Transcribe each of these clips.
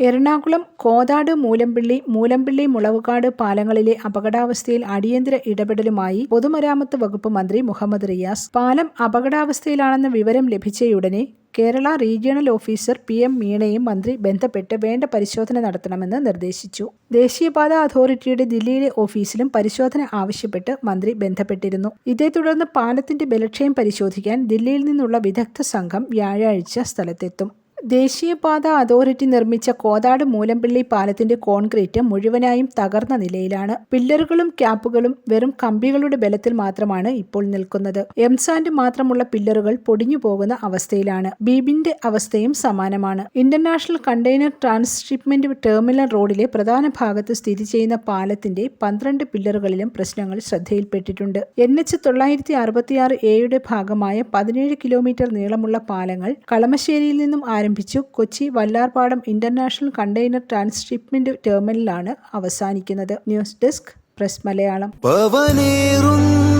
എറണാകുളം കോതാട് മൂലമ്പിള്ളി മൂലമ്പിള്ളി മുളവുകാട് പാലങ്ങളിലെ അപകടാവസ്ഥയിൽ അടിയന്തര ഇടപെടലുമായി പൊതുമരാമത്ത് വകുപ്പ് മന്ത്രി മുഹമ്മദ് റിയാസ്. പാലം അപകടാവസ്ഥയിലാണെന്ന വിവരം ലഭിച്ചയുടനെ Kerala regional officer P M മീണയും മന്ത്രി ബന്ധപ്പെട്ട് വേണ്ട പരിശോധന നടത്തണമെന്ന് നിർദ്ദേശിച്ചു. ദേശീയപാത അതോറിറ്റിയുടെ ദില്ലിയിലെ ഓഫീസിലും പരിശോധന ആവശ്യപ്പെട്ട് മന്ത്രി ബന്ധപ്പെട്ടിരുന്നു. ഇതേ തുടർന്ന് പാലത്തിന്റെ ബലക്ഷയം പരിശോധിക്കാൻ ദില്ലിയിൽ നിന്നുള്ള വിദഗ്ധ സംഘം വ്യാഴാഴ്ച സ്ഥലത്തെത്തും. ദേശീയപാത അതോറിറ്റി നിർമ്മിച്ച കോതാട് മൂലംപിള്ളി പാലത്തിന്റെ കോൺക്രീറ്റ് മുഴുവനായും തകർന്ന നിലയിലാണ്. പില്ലറുകളും ക്യാപ്പുകളും വെറും കമ്പികളുടെ ബലത്തിൽ മാത്രമാണ് ഇപ്പോൾ നിൽക്കുന്നത്. എംസാൻഡ് മാത്രമുള്ള പില്ലറുകൾ പൊടിഞ്ഞു പോകുന്ന അവസ്ഥയിലാണ്. ബീബിന്റെ അവസ്ഥയും സമാനമാണ്. ഇന്റർനാഷണൽ കണ്ടെയ്നർ ട്രാൻസ്ഷിപ്മെന്റ് ടെർമിനൽ റോഡിലെ പ്രധാന ഭാഗത്ത് സ്ഥിതി ചെയ്യുന്ന പാലത്തിന്റെ പന്ത്രണ്ട് പില്ലറുകളിലും പ്രശ്നങ്ങൾ ശ്രദ്ധയിൽപ്പെട്ടിട്ടുണ്ട്. എൻ എച്ച് തൊള്ളായിരത്തി അറുപത്തിയാറ് എയുടെ ഭാഗമായ പതിനേഴ് കിലോമീറ്റർ നീളമുള്ള പാലങ്ങൾ കളമശ്ശേരിയിൽ നിന്നും ആരംഭിച്ചു Kochi Vallarpadam international container transshipment ടെർമിനലാണ് അവസാനിക്കുന്നത്. News desk press Malayalam.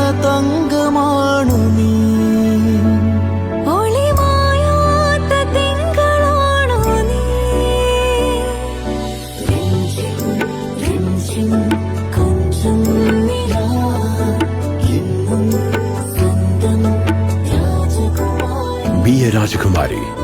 തങ്കമാണു നീ. രാജകുമാരി.